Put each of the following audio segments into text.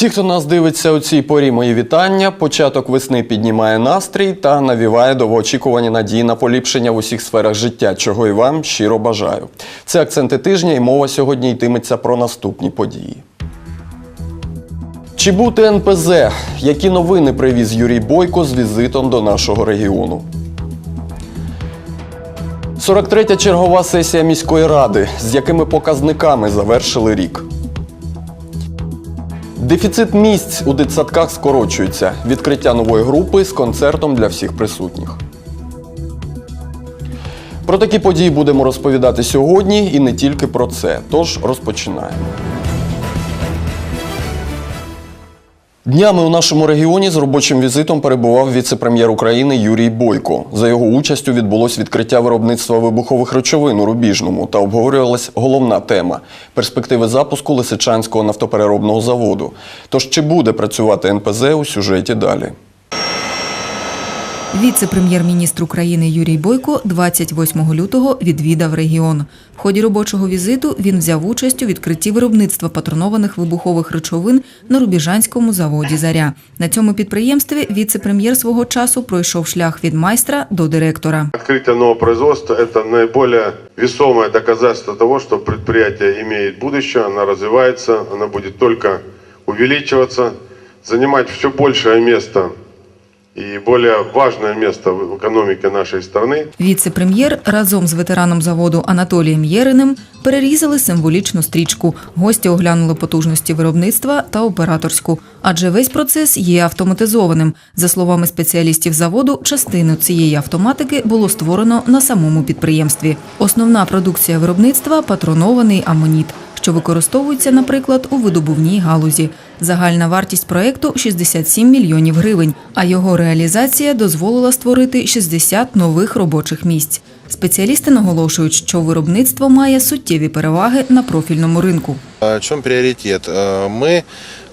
Всі, хто нас дивиться у цій порі, мої вітання. Початок весни піднімає настрій та навіває довгоочікувані надії на поліпшення в усіх сферах життя, чого і вам щиро бажаю. Це акценти тижня, і мова сьогодні йтиметься про наступні події. Чи бути НПЗ? Які новини привіз Юрій Бойко з візитом до нашого регіону? 43-я чергова сесія міської ради. З якими показниками завершили рік? Дефіцит місць у дитсадках скорочується. Відкриття нової групи з концертом для всіх присутніх. Про такі події будемо розповідати сьогодні і не тільки про це. Тож розпочинаємо. Днями у нашому регіоні з робочим візитом перебував віце-прем'єр України Юрій Бойко. За його участю відбулось відкриття виробництва вибухових речовин у Рубіжному та обговорювалась головна тема перспективи запуску Лисичанського нафтопереробного заводу. Тож чи буде працювати НПЗ у сюжеті далі? Віце-прем'єр-міністр України Юрій Бойко 28 лютого відвідав регіон. В ході робочого візиту він взяв участь у відкритті виробництва патронованих вибухових речовин на Рубіжанському заводі Заря. На цьому підприємстві віце-прем'єр свого часу пройшов шлях від майстра до директора. Открытие нового производства – это наиболее весомое доказательство того, что предприятие имеет будущее, оно развивается, оно будет только увеличиваться, занимать все большее место и более важное место в экономике нашей страны. Віце-прем'єр разом з ветераном заводу Анатолієм Єриним перерізали символічну стрічку. Гості оглянули потужності виробництва та операторську, адже весь процес є автоматизованим. За словами спеціалістів заводу, частину цієї автоматики було створено на самому підприємстві. Основна продукція виробництва патронований амоніт що використовується, наприклад, у видобувній галузі. Загальна вартість проекту 67 мільйонів гривень, а його реалізація дозволила створити 60 нових робочих місць. Спеціалісти наголошують, що виробництво має суттєві переваги на профільному ринку. В чому пріоритет? Э, Мы,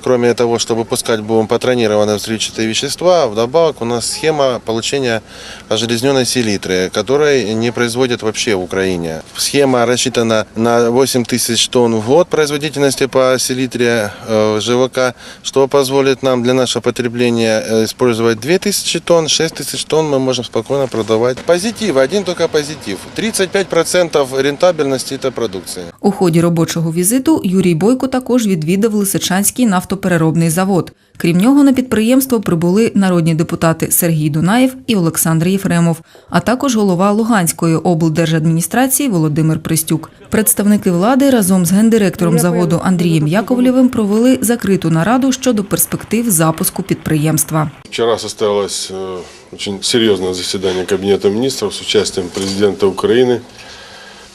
кроме того, чтобы выпускать будем патронированные взрывчатые вещества, вдобавок у нас схема получения железненной селитры, которой не производят вообще в Украине. Схема рассчитана на 8 тысяч тонн в год производительности по селитре э, ЖВК, что позволит нам для нашего потребления э, использовать 2000 тонн, 6 тысяч тонн мы можем спокойно продавать. Позитив, один только позитив. 35% рентабельности этой продукции. У ході робочого візиту Юрій Бойко також відвідав Лисичанський нафтопереробний завод. Крім нього, на підприємство прибули народні депутати Сергій Дунаєв і Олександр Єфремов, а також голова Луганської облдержадміністрації Володимир Пристюк. Представники влади разом з гендиректором заводу Андрієм Яковлєвим провели закриту нараду щодо перспектив запуску підприємства. Вчера состоялось э, очень серьезное заседание Кабинета министров с участием президента Украины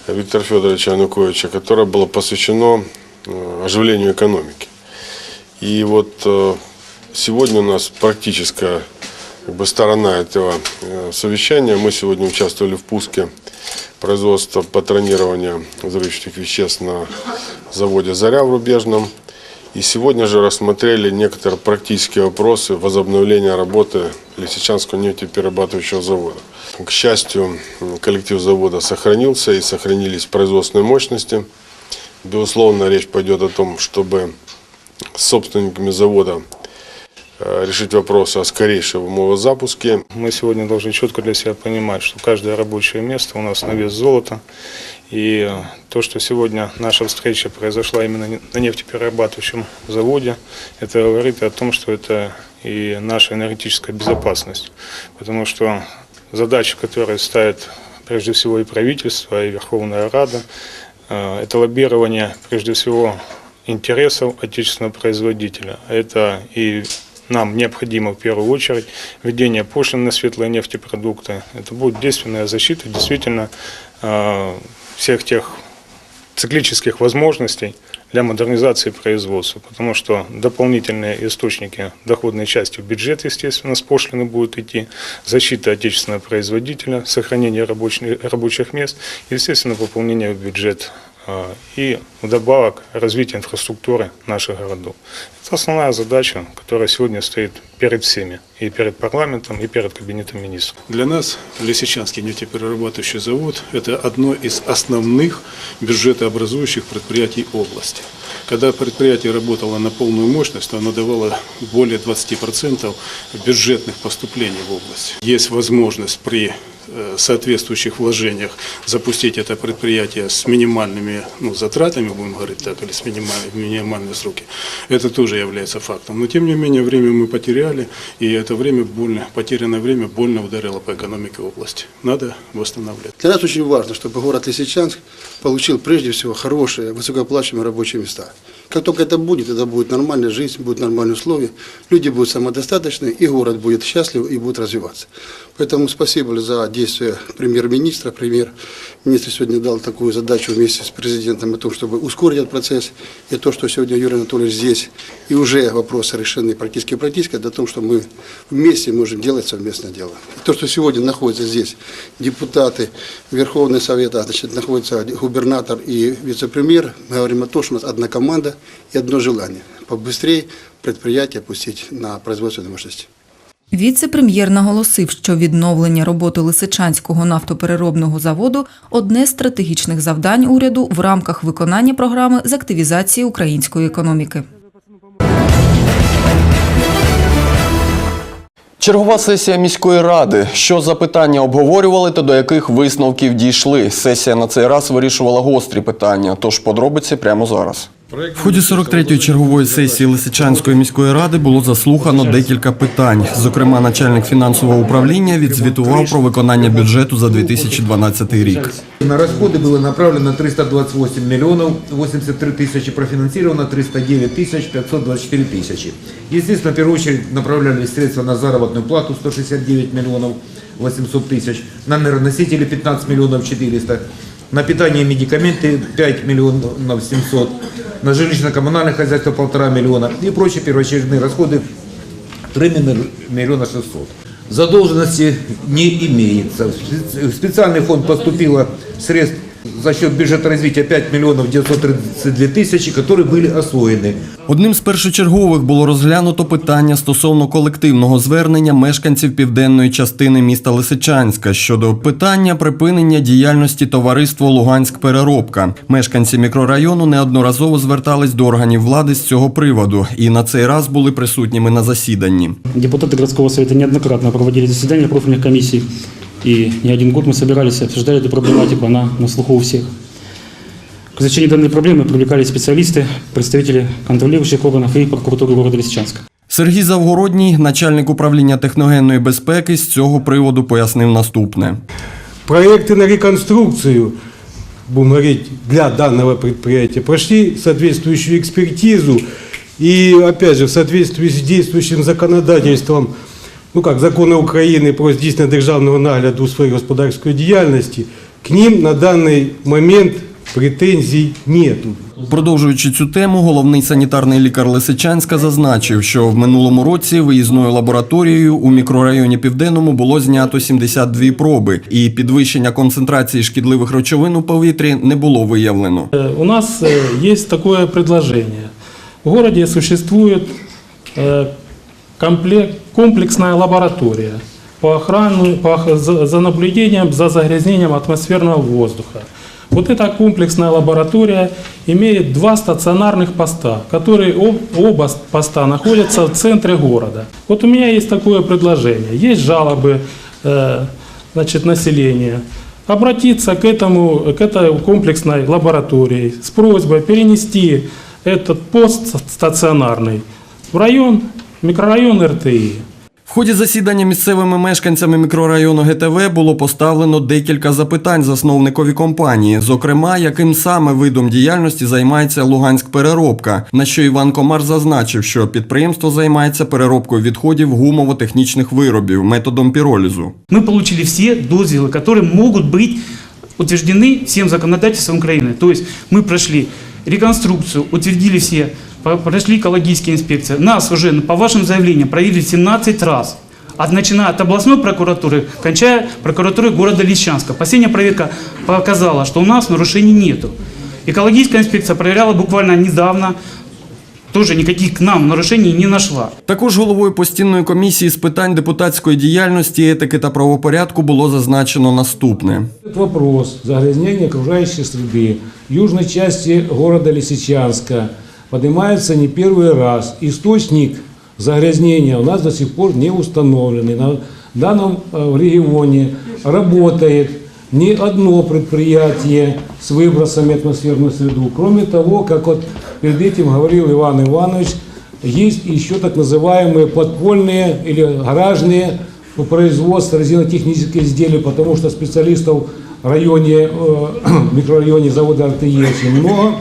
Виктора Федоровича Януковича, которое было посвящено э, оживлению экономики. И вот э, сегодня у нас практическая как бы, сторона этого э, совещания. Мы сегодня участвовали в пуске производства патронирования взрывчатых веществ на заводе «Заря» в Рубежном. И сегодня же рассмотрели некоторые практические вопросы возобновления работы Лисичанского нефтеперерабатывающего завода. К счастью, коллектив завода сохранился и сохранились производственные мощности. Безусловно, речь пойдет о том, чтобы с собственниками завода э, решить вопросы о скорейшем его запуске. Мы сегодня должны четко для себя понимать, что каждое рабочее место у нас на вес золота. И то, что сегодня наша встреча произошла именно на нефтеперерабатывающем заводе, это говорит о том, что это и наша энергетическая безопасность. Потому что задача, которую ставит прежде всего и правительство, и Верховная Рада, э, это лоббирование прежде всего интересов отечественного производителя. А Это и нам необходимо в первую очередь введение пошлин на светлые нефтепродукты. Это будет действенная защита действительно э, всех тех циклических возможностей для модернизации производства, потому что дополнительные источники доходной части в бюджет, естественно, с пошлины будут идти, защита отечественного производителя, сохранение рабочих, рабочих мест естественно, пополнение в бюджет а, и вдобавок развитие инфраструктуры наших городов. Это основная задача, которая сегодня стоит перед всеми, и перед парламентом, и перед кабинетом министров. Для нас Лисичанский нефтеперерабатывающий завод – это одно из основных бюджетообразующих предприятий области. Когда предприятие работало на полную мощность, то оно давало более 20% бюджетных поступлений в область. Есть возможность при э, соответствующих вложениях запустить это предприятие с минимальными ну, затратами, будем говорить так, или с минимальными, минимальные сроки. Это тоже является фактом. Но тем не менее время мы потеряли, и это время больно, потерянное время больно ударило по экономике области. Надо восстанавливать. Для нас очень важно, чтобы город Лисичанск получил прежде всего хорошие, высокооплачиваемые рабочие места. Как только это будет, это будет нормальная жизнь, будут нормальные условия, люди будут самодостаточны, и город будет счастлив и будет развиваться. Поэтому спасибо за действия премьер-министра. Премьер-министр сегодня дал такую задачу вместе с президентом о том, чтобы ускорить этот процесс. И то, что сегодня Юрий Анатольевич здесь, и уже вопросы решены практически-практически, это о том, что мы вместе можем делать совместное дело. И то, что сегодня находятся здесь депутаты Верховного Совета, значит, находится губернатор и вице-премьер, мы говорим о том, что у нас одна команда и одно желание – побыстрее предприятие пустить на производственные мощности. Віце-прем'єр наголосив, що відновлення роботи Лисичанського нафтопереробного заводу одне з стратегічних завдань уряду в рамках виконання програми з активізації української економіки. Чергова сесія міської ради. Що за питання обговорювали та до яких висновків дійшли? Сесія на цей раз вирішувала гострі питання, тож подробиці прямо зараз. В ході 43-ї чергової сесії Лисичанської міської ради було заслухано декілька питань. Зокрема, начальник фінансового управління відзвітував про виконання бюджету за 2012 рік. На расходы было направлено 328 миллионов 83 тысячи, профинансировано 309 тысяч 524 тысячи. Естественно, в первую очередь направлялись средства на заработную плату 169 миллионов 800 тысяч, на энергоносители 15 миллионов 400, на питание и медикаменты 5 миллионов 700, на жилищно-коммунальное хозяйство 1,5 миллиона и прочие первоочередные расходы 3 миллиона 600. Задолженности не имеется. В специальный фонд поступило средств за счет бюджета развития 5 миллионов 932 тысячи, которые были освоены. Одним з першочергових було розглянуто питання стосовно колективного звернення мешканців південної частини міста Лисичанська щодо питання припинення діяльності товариства Луганськ Переробка. Мешканці мікрорайону неодноразово звертались до органів влади з цього приводу і на цей раз були присутніми на засіданні. Депутаты городского совета неоднократно проводили заседания профильных комиссий, и не один год мы собирались и обсуждали эту проблематику, она на слуху у всех. К изучению данной проблемы привлекали специалисты, представители контролирующих органов и прокуратуры города Лисичанска. Сергій Завгородній, начальник управління техногенної безпеки, з цього приводу пояснив наступне. Проекты на реконструкцию, будем говорить, для данного предприятия прошли соответствующую экспертизу. И, опять же, в соответствии с действующим законодательством, ну как, законы Украины про здійснення державного нагляду у своей господарской діяльності, к ним на данный момент претензий нету. Продовжуючи цю тему, головний санітарний лікар Лисичанська зазначив, що в минулому році виїзною лабораторією у мікрорайоні Південному було знято 72 проби, і підвищення концентрації шкідливих речовин у повітрі не було виявлено. Э, У нас э, есть такое предложение. В городе существует э, комплект, комплексная лаборатория по охрану, по, за, за наблюдением за загрязнением атмосферного воздуха. Вот эта комплексная лаборатория имеет два стационарных поста, которые об- оба поста находятся в центре города. Вот у меня есть такое предложение. Есть жалобы э, значит, населения. Обратиться к, этому, к этой комплексной лаборатории с просьбой перенести этот пост стационарный в район, микрорайон РТИ. В ході засідання місцевими мешканцями мікрорайону ГТВ було поставлено декілька запитань засновникові компанії, зокрема, яким саме видом діяльності займається Луганськ переробка. На що Іван Комар зазначив, що підприємство займається переробкою відходів гумово-технічних виробів методом піролізу. Мы получили все дозволы, которые могут быть утверждены всем законодательством Украины. То есть мы прошли реконструкцию, утвердили все, по- прошли экологические инспекции. Нас уже по вашим заявлениям проверили 17 раз. От, начиная от областной прокуратуры, кончая прокуратурой города Лисичанска. Последняя проверка показала, что у нас нарушений нету. Экологическая инспекция проверяла буквально недавно, тоже никаких к нам нарушений не нашла. Також головою постійної комісії з питань депутатської діяльності, етики та правопорядку було зазначено наступне. Этот вопрос загрязнения окружающей среды в южной части города Лисичанска поднимается не первый раз. Источник загрязнения у нас до сих пор не установленный. На данном э, регионе работает не одно предприятие с выбросами атмосферную среду. Кроме того, как вот перед этим говорил Иван Иванович, есть еще так называемые подпольные или гаражные по производству резинотехнических изделий, потому что специалистов в районе, э, микрорайоне завода РТЕ очень много.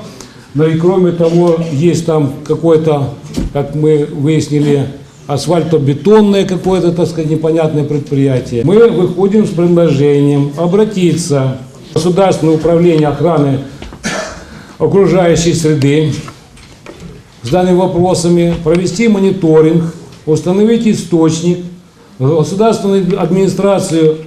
Но и кроме того, есть там какое-то, как мы выяснили, асфальтобетонное какое-то, так сказать, непонятное предприятие. Мы выходим с предложением обратиться в Государственное управление охраны окружающей среды с данными вопросами, провести мониторинг, установить источник, государственную администрацию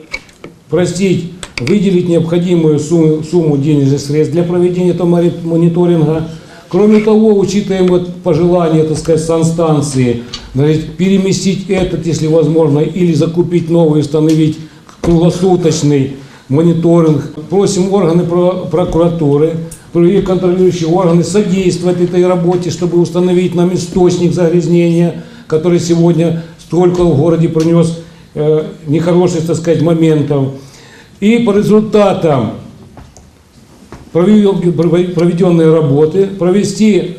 простить, выделить необходимую сумму, сумму денежных средств для проведения этого мониторинга. Кроме того, учитываем вот пожелания, так сказать, санстанции, значит, переместить этот, если возможно, или закупить новый, установить круглосуточный мониторинг. Просим органы про- прокуратуры, другие контролирующие органы содействовать этой работе, чтобы установить нам источник загрязнения, который сегодня столько в городе принес э, нехороших, так сказать, моментов. И по результатам проведен- проведенной работы провести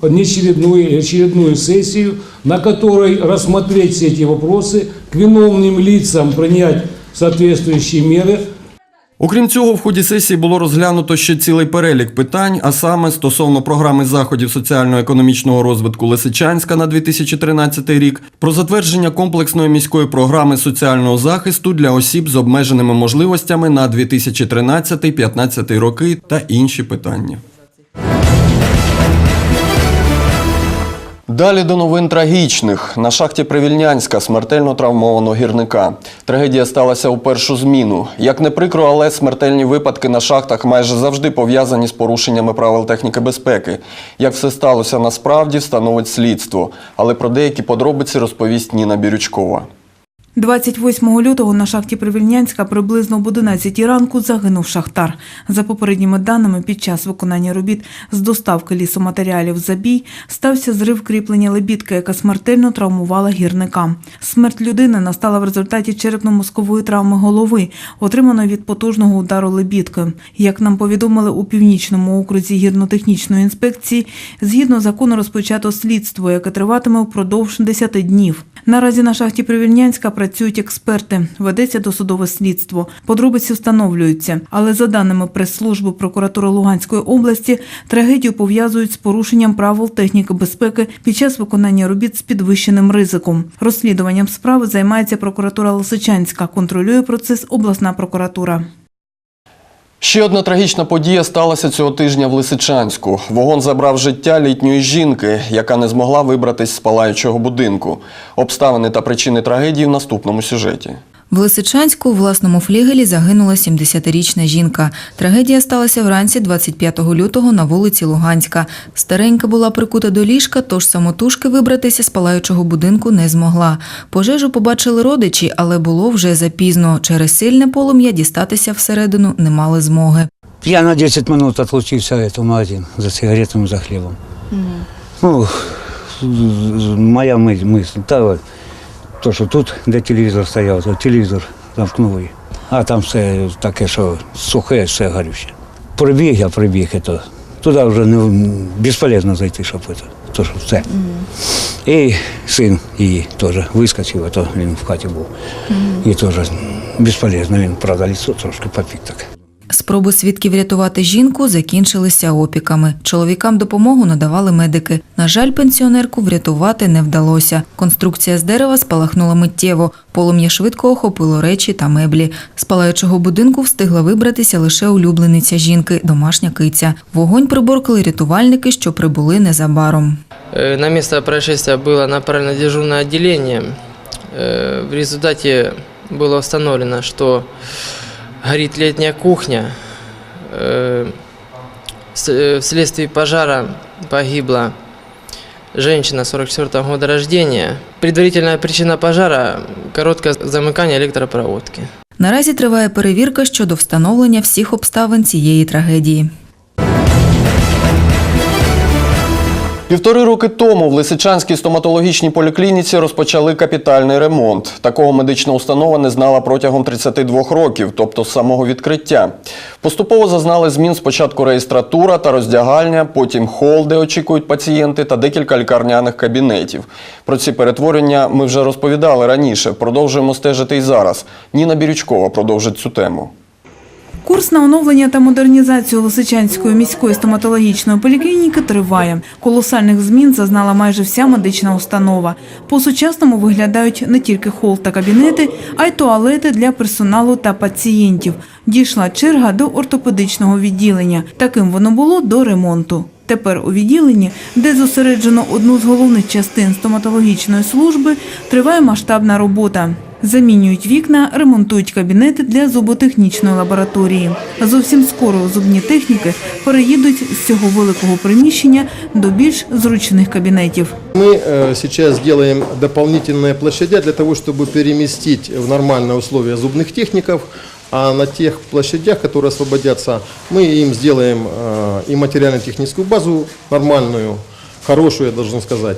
неочередную, очередную сессию, на которой рассмотреть все эти вопросы, к виновным лицам принять соответствующие меры, Окрім цього, в ході сесії було розглянуто ще цілий перелік питань, а саме стосовно програми заходів соціально-економічного розвитку Лисичанська на 2013 рік, про затвердження комплексної міської програми соціального захисту для осіб з обмеженими можливостями на 2013-2015 роки та інші питання. Далі до новин трагічних. На шахті Привільнянська смертельно травмовано гірника. Трагедія сталася у першу зміну. Як не прикро, але смертельні випадки на шахтах майже завжди пов'язані з порушеннями правил техніки безпеки. Як все сталося насправді, встановить слідство. Але про деякі подробиці розповість Ніна Бірючкова. 28 лютого на шахті Привільнянська приблизно об 11 ранку загинув шахтар. За попередніми даними, під час виконання робіт з доставки лісоматеріалів за бій стався зрив кріплення лебідки, яка смертельно травмувала гірника. Смерть людини настала в результаті черепно-мозкової травми голови, отриманої від потужного удару лебідки. Як нам повідомили у північному окрузі гірнотехнічної інспекції, згідно закону розпочато слідство, яке триватиме впродовж 10 днів. Наразі на шахті Привільнянська працюють експерти. Ведеться досудове слідство. Подробиці встановлюються. Але за даними прес-служби прокуратури Луганської області, трагедію пов'язують з порушенням правил техніки безпеки під час виконання робіт з підвищеним ризиком. Розслідуванням справи займається прокуратура Лисичанська. Контролює процес обласна прокуратура. Ще одна трагічна подія сталася цього тижня в Лисичанську. Вогонь забрав життя літньої жінки, яка не змогла вибратись з палаючого будинку. Обставини та причини трагедії в наступному сюжеті. В Лисичанську у власному флігелі загинула 70-річна жінка. Трагедія сталася вранці 25 лютого на вулиці Луганська. Старенька була прикута до ліжка, тож самотужки вибратися з палаючого будинку не змогла. Пожежу побачили родичі, але було вже запізно. Через сильне полум'я дістатися всередину не мали змоги. Я на 10 минут отлучился это, в магазин за сигаретами, за хлебом. Ну, моя мы- мысль, та, от, то, що тут, де телевізор стояв, то телевізор замкнули. А там все таке, що сухе, все горюще. Прибіг я, прибіг, это, туди вже не, безполезно зайти, щоб это, то, що все. І син її теж вискочив, а то він в хаті був. І теж безполезно, він, правда, лицо трошки попік так. Спроби свідків рятувати жінку закінчилися опіками. Чоловікам допомогу надавали медики. На жаль, пенсіонерку врятувати не вдалося. Конструкція з дерева спалахнула миттєво. Полум'я швидко охопило речі та меблі. З палаючого будинку встигла вибратися лише улюблениця жінки, домашня киця. Вогонь приборкали рятувальники, що прибули незабаром. Э, На место происшествия было направлено дежурное отделение. Э, В результате было установлено, что горит летняя кухня. Э, С- э, Вследствие пожара погибла женщина 44 года рождения. Предварительная причина пожара – короткое замыкание электропроводки. Наразі триває перевірка щодо встановлення всіх обставин цієї трагедії. Півтори роки тому в Лисичанській стоматологічній поліклініці розпочали капітальний ремонт. Такого медична установа не знала протягом 32 років, тобто з самого відкриття. Поступово зазнали змін спочатку реєстратура та роздягальня, потім хол, де очікують пацієнти, та декілька лікарняних кабінетів. Про ці перетворення ми вже розповідали раніше. Продовжуємо стежити і зараз. Ніна Бірючкова продовжить цю тему. Курс на оновлення та модернізацію Лисичанської міської стоматологічної поліклініки триває. Колосальних змін зазнала майже вся медична установа. По-сучасному виглядають не тільки хол та кабінети, а й туалети для персоналу та пацієнтів. Дійшла черга до ортопедичного відділення. Таким воно було до ремонту. Тепер у відділенні, де зосереджено одну з головних частин стоматологічної служби, триває масштабна робота Замінюють вікна, ремонтують кабінети для зуботехнічної лабораторії. Зовсім скоро зубні техніки переїдуть з цього великого приміщення до більш зручних кабінетів. Мы э, сейчас делаем дополнительные площадя для того, чтобы переместить в нормальные условия зубных техников, а на тех площадях, которые освободятся, мы им сделаем э, и материально-техническую базу нормальную, хорошую, я должен сказать,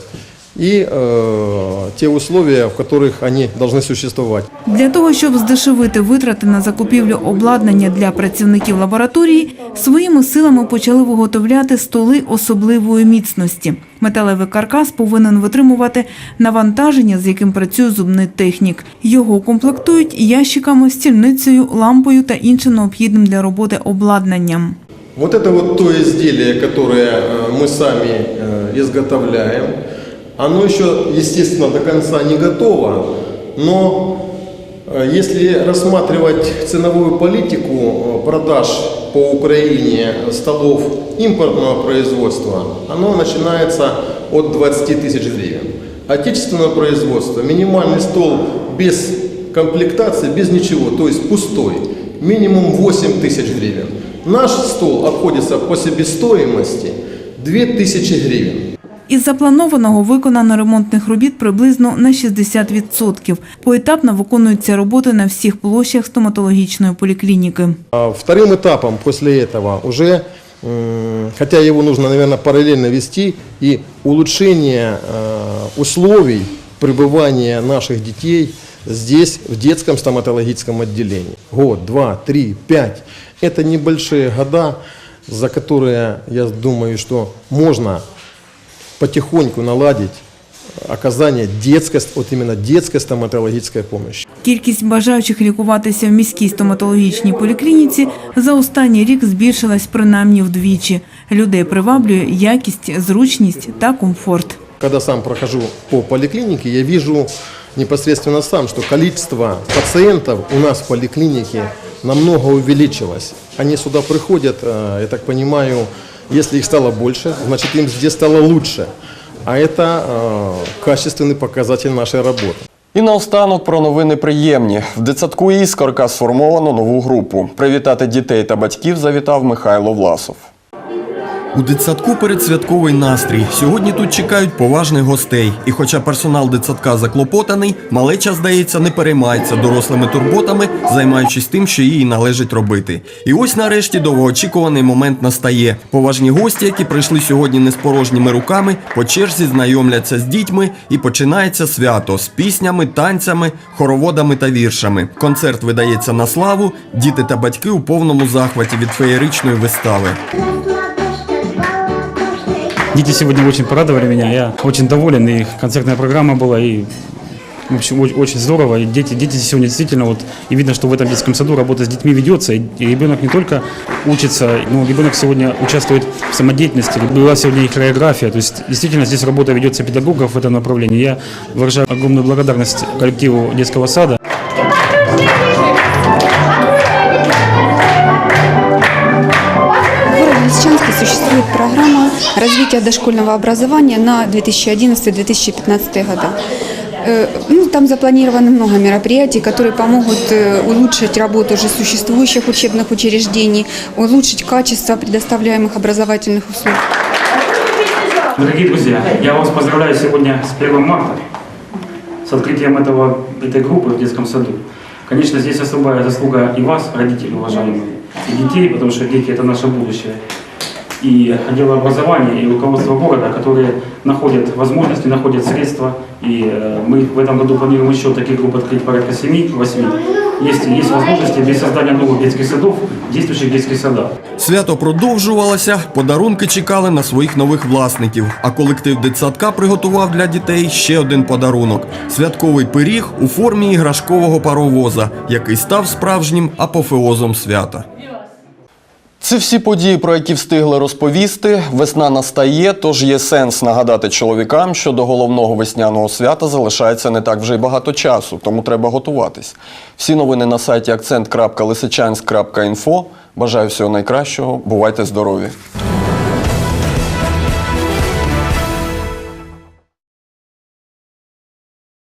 и э, те условия, в которых они должны существовать. Для того, щоб здешевити витрати на закупівлю обладнання для працівників лабораторії, своїми силами почали виготовляти столи особливої міцності. Металевий каркас повинен витримувати навантаження, з яким працює зубний технік. Його комплектують ящиками, стільницею, лампою та іншим необхідним для роботи обладнанням. Вот это вот то изделие, которое э, мы сами э, изготовляем. Оно еще, естественно, до конца не готово, но э, если рассматривать ценовую политику э, продаж по Украине столов импортного производства, оно начинается от 20 тысяч гривен. Отечественного производства минимальный стол без комплектации, без ничего, то есть пустой, минимум 8 тысяч гривен. Наш стол обходится по себестоимости 2000 гривен. Із запланованого виконано ремонтних робіт приблизно на 60%. Поетапно виконуються роботи на всіх площах стоматологічної поліклініки. А Вторым этапом после этого уже, м, хотя его нужно, наверное, параллельно вести, и улучшение э, условий пребывания наших детей здесь, в детском стоматологическом отделении. Год, два, три, пять. Это небольшие года, за которые, я думаю, что можно потихоньку наладить оказание детской, вот именно детской стоматологической помощи. Кількість бажаючих лікуватися в міській стоматологічній поліклініці за останній рік збільшилась принаймні вдвічі. Людей приваблює якість, зручність та комфорт. Когда сам прохожу по поликлинике, я вижу непосредственно сам, что количество пациентов у нас в поликлинике намного увеличилось. Они сюда приходят, э, я так понимаю, если их стало больше, значит им здесь стало лучше. А это э, качественный показатель нашей работы. І наостанок про новини приємні. В дитсадку «Іскорка» сформовано нову групу. Привітати дітей та батьків завітав Михайло Власов. У дитсадку передсвятковий настрій. Сьогодні тут чекають поважних гостей. І хоча персонал дитсадка заклопотаний, малеча, здається, не переймається дорослими турботами, займаючись тим, що їй належить робити. І ось нарешті довгоочікуваний момент настає. Поважні гості, які прийшли сьогодні не з порожніми руками, по черзі знайомляться з дітьми і починається свято з піснями, танцями, хороводами та віршами. Концерт видається на славу. Діти та батьки у повному захваті від феєричної вистави. Дети сегодня очень порадовали меня, я очень доволен, и концертная программа была, и в общем, очень здорово. И дети, дети сегодня действительно, вот, и видно, что в этом детском саду работа с детьми ведется, и ребенок не только учится, но ребенок сегодня участвует в самодеятельности. Была сегодня и хореография, то есть действительно здесь работа ведется педагогов в этом направлении. Я выражаю огромную благодарность коллективу детского сада. В городе Лисичанске существует программа развития дошкольного образования на 2011-2015 года. Э, Ну, там запланировано много мероприятий, которые помогут э, улучшить работу уже существующих учебных учреждений, улучшить качество предоставляемых образовательных услуг. Дорогие друзья, я вас поздравляю сегодня с 1 марта, с открытием этого, этой группы в детском саду. Конечно, здесь особая заслуга и вас, родители уважаемые, и детей, потому что дети – это наше будущее. И отдел образования, и руководство города, которые находят возможности, находят средства. И э, мы в этом году планируем еще таких групп открыть порядка 7-8. Есть, есть возможности для создания новых детских садов, действующих детских садах. Свято продовжувалося, подарунки чекали на своїх нових власників, а колектив дитсадка приготував для дітей ще один подарунок – святковий пиріг у формі іграшкового паровоза, який став справжнім апофеозом свята. Це всі події, про які встигли розповісти. Весна настає, тож є сенс нагадати чоловікам, що до головного весняного свята залишається не так вже й багато часу, тому треба готуватись. Всі новини на сайті акцент.лисичанськ.інфо. Бажаю всього найкращого. Бувайте здорові!